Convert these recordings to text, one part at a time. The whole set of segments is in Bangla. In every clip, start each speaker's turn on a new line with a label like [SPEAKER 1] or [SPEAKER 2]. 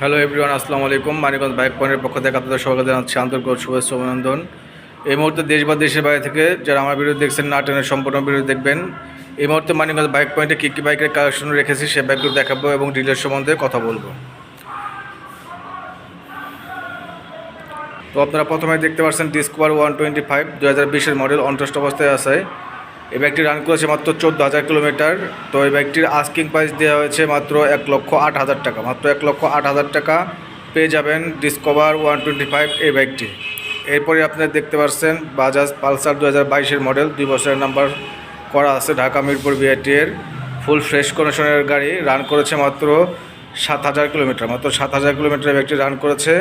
[SPEAKER 1] হ্যালো এভরিওয়ান আসসালামু আলাইকুম মানিকগঞ্জ বাইক পয়েন্টের পক্ষ থেকে আপনাদের সবাইকে জানাচ্ছি আন্তরিক শুভেচ্ছা অভিনন্দন। এই মুহূর্তে দেশ বা দেশের বাইরে থেকে যারা আমার ভিডিও দেখছেন, না টেনের সম্পূর্ণ ভিডিও দেখবেন। এই মুহূর্তে মানিকগঞ্জ বাইক পয়েন্টে কী কী বাইকের কালেকশন রেখেছি, সে বাইকগুলো দেখাবো এবং ডিলের সম্বন্ধে কথা বলব। তো আপনারা প্রথমে দেখতে পাচ্ছেন ডিসকভার ওয়ান টোয়েন্টি ফাইভ দু হাজার বিশের মডেল অন্ট্রেস্ট অবস্থায় আছে। এই বাইকটি রান করেছে মাত্র চোদ্দ হাজার কিলোমিটার। তো এই বাইকটির আস্কিং প্রাইস দেওয়া হয়েছে মাত্র এক লক্ষ আট হাজার টাকা। মাত্র এক লক্ষ আট হাজার টাকা পেয়ে যাবেন ডিসকভার ওয়ান টোয়েন্টি ফাইভ এই বাইকটি এরপরে আপনারা দেখতে পাচ্ছেন বাজাজ পালসার দু হাজার বাইশের মডেল দুই বছরের নাম্বার করা আছে ঢাকা মিরপুর বিআরটি এর। ফুল ফ্রেশ কন্ডিশনের গাড়ি রান করেছে মাত্র সাত হাজার কিলোমিটার। মাত্র সাত হাজার কিলোমিটার এই বাইকটি রান করেছে।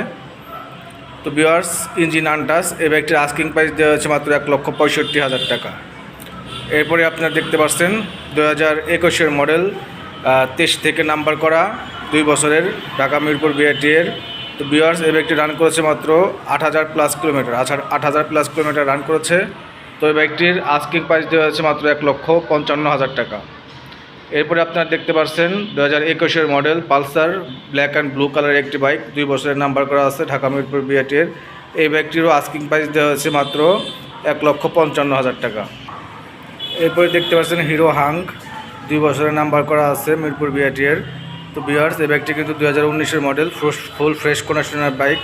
[SPEAKER 1] তো বিয়ার্স ইঞ্জিন আনটাস এই বাইকটির আস্কিং প্রাইস দেওয়া হয়েছে মাত্র এক লক্ষ পঁয়ষট্টি হাজার টাকা। এরপরে আপনারা দেখতে পাচ্ছেন দু হাজার একুশের মডেল তেইশ থেকে নাম্বার করা, দুই বছরের ঢাকা মিরপুর বিআরটি এর। তো বিয়ার্স এই বাইকটি রান করেছে মাত্র আট হাজার প্লাস কিলোমিটার আচ্ছা আট হাজার প্লাস কিলোমিটার রান করেছে। তো এই বাইকটির আস্কিং প্রাইস দেওয়া হয়েছে মাত্র এক লক্ষ পঞ্চান্ন হাজার টাকা। এরপরে আপনারা দেখতে পাচ্ছেন দু হাজার একুশের model, Pulsar black and blue কালারের একটি বাইক দুই বছরের নাম্বার করা আছে ঢাকা মিরপুর বিআরটির এই বাইকটিরও আস্কিং প্রাইস দেওয়া হয়েছে মাত্র এক লক্ষ পঞ্চান্ন হাজার টাকা। এরপরে দেখতে পাচ্ছেন হিরো হাঙ্ক, দুই বছরের নাম্বার করা আছে মিরপুর বিআরটির তো বিহার্স, এই বাইকটি কিন্তু দু হাজার উনিশের মডেল ফুল ফ্রেশ কন্ডিশনের বাইক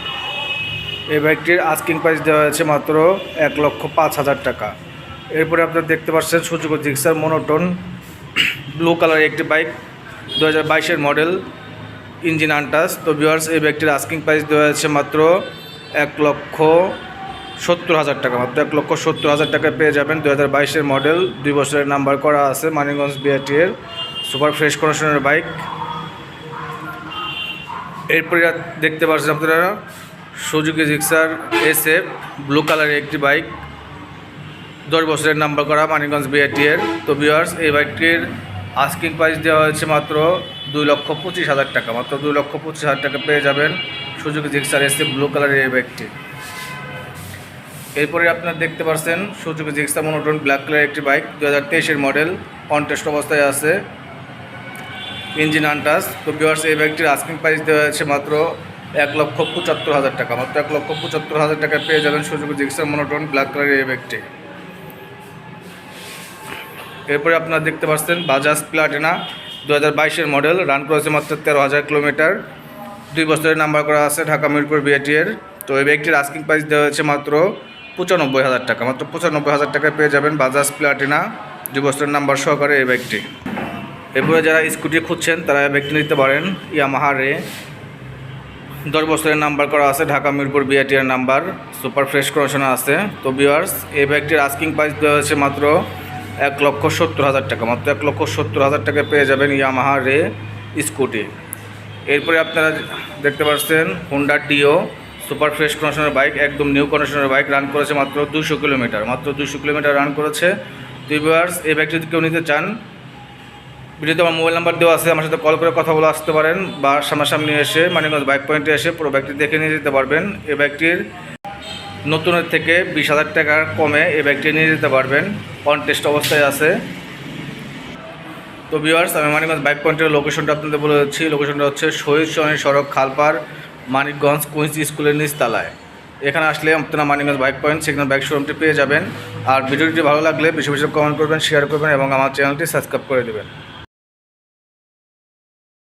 [SPEAKER 1] এই বাইকটির আস্কিং প্রাইস দেওয়া হয়েছে মাত্র এক লক্ষ পাঁচ হাজার টাকা। এরপরে আপনারা দেখতে পাচ্ছেন সুযোগ জিক্সার মনোটন ব্লু কালারের একটি বাইক দু হাজার বাইশের মডেল ইঞ্জিন আনটাস তো বিহার্স, এই বাইকটির আস্কিং প্রাইস দেওয়া হয়েছে মাত্র এক লক্ষ সত্তর হাজার টাকা। মাত্র এক লক্ষ সত্তর হাজার টাকা পেয়ে যাবেন। দু হাজার বাইশের মডেল, দুই বছরের নাম্বার করা আছে মানিগঞ্জ বিআরটি এর সুপার ফ্রেশ কন্ডিশনের বাইক। এরপরে দেখতে পাচ্ছেন আপনারা, Suzuki Gixxer S F blue কালারের একটি বাইক। দশ বছরের নাম্বার করা মানিগঞ্জ বিআরটি এর তো বিয়ার্স এই বাইকটির আস্কিং প্রাইস দেওয়া হয়েছে মাত্র দুই লক্ষ পঁচিশ হাজার টাকা। মাত্র দুই লক্ষ পঁচিশ হাজার টাকা পেয়ে যাবেন Suzuki Gixxer S F blue কালারের এই বাইকটি। এরপরে আপনারা দেখতে পাচ্ছেন সুজুকি জিক্সা মনোটন ব্ল্যাক কালারের একটি বাইক দু হাজার মডেল, কন্টেস্ট অবস্থায় আছে। ইঞ্জিন আনটাস, তো বিয়ার্স এই বাইকটির আস্কিং প্রাইস দেওয়া হয়েছে মাত্র এক লক্ষ পঁচাত্তর হাজার টাকা। মাত্র এক লক্ষ পঁচাত্তর হাজার টাকা পেয়ে যাবেন সুজুকি জিক্সার মনোটন ব্ল্যাক কালারের এই বাইকটি। এরপরে আপনারা দেখতে পাচ্ছেন বাজাজ প্লাটিনা দু হাজার বাইশের মডেল রান করেছে মাত্র তেরো হাজার কিলোমিটার। দুই বছরের নাম্বার করা আছে ঢাকা মিরপুর বিআরটি এর। তো এই বাইকটির আস্কিং প্রাইস দেওয়া হয়েছে মাত্র পঁচানব্বই হাজার টাকা। মাত্র পঁচানব্বই হাজার টাকায় পেয়ে যাবেন বাজাজ প্লাটিনা দুই নাম্বার সহকারে এই বাইকটি এরপরে যারা স্কুটি খুঁজছেন, তারা এই বাইকটি নিতে পারেন। ইয়ামাহা রে। দশ বছরের নাম্বার করা আছে, ঢাকা, মিরপুর বিআরটি এর নাম্বার। সুপার ফ্রেশ কন্ডিশনে আছে। তো বিয়ার্স এই বাইকটির আস্কিং প্রাইস দেওয়া হয়েছে মাত্র এক লক্ষ সত্তর হাজার টাকা। মাত্র এক লক্ষ সত্তর হাজার টাকায় পেয়ে যাবেন ইয়ামাহা রে স্কুটি এরপরে আপনারা দেখতে পাচ্ছেন হুন্ডা ডিও সুপার ফ্রেশ কন্ডিশনের বাইক, একদম নিউ কন্ডিশনের বাইক রান করেছে মাত্র দুশো কিলোমিটার। মাত্র দুশো কিলোমিটার রান করেছে। দুই ভিউয়ার্স এই বাইকটি যদি কেউ নিতে চান, ভিডিওতে আমার মোবাইল নাম্বার দেওয়া আছে, আমার সাথে কল করে কথা বলে আসতে পারেন বা সামনাসামনি এসে মানিগঞ্জ বাইক পয়েন্টে এসে পুরো বাইকটি দেখে নিয়ে যেতে পারবেন। এই বাইকটির নতুনের থেকে বিশ হাজার টাকার কমে এই বাইকটি নিয়ে যেতে পারবেন। অন টেস্ট অবস্থায় আছে। তো ভিউয়ার্স আমি মানিকগঞ্জ বাইক পয়েন্টের লোকেশনটা আপনাদের বলে দিচ্ছি। লোকেশনটা হচ্ছে শহীদ সরণি সড়ক খালপার মানিকগঞ্জ কুইন্স স্কুলের নিচতলায়। এখানে আসলে আপনারা মানিকগঞ্জ বাইক পয়েন্ট, সেখানে বাইক শোরুমটি পেয়ে যাবেন। আর ভিডিওটি ভালো লাগলে বেশি বেশি কমেন্ট করবেন শেয়ার করবেন এবং আমার চ্যানেলটি সাবস্ক্রাইব করে দেবেন।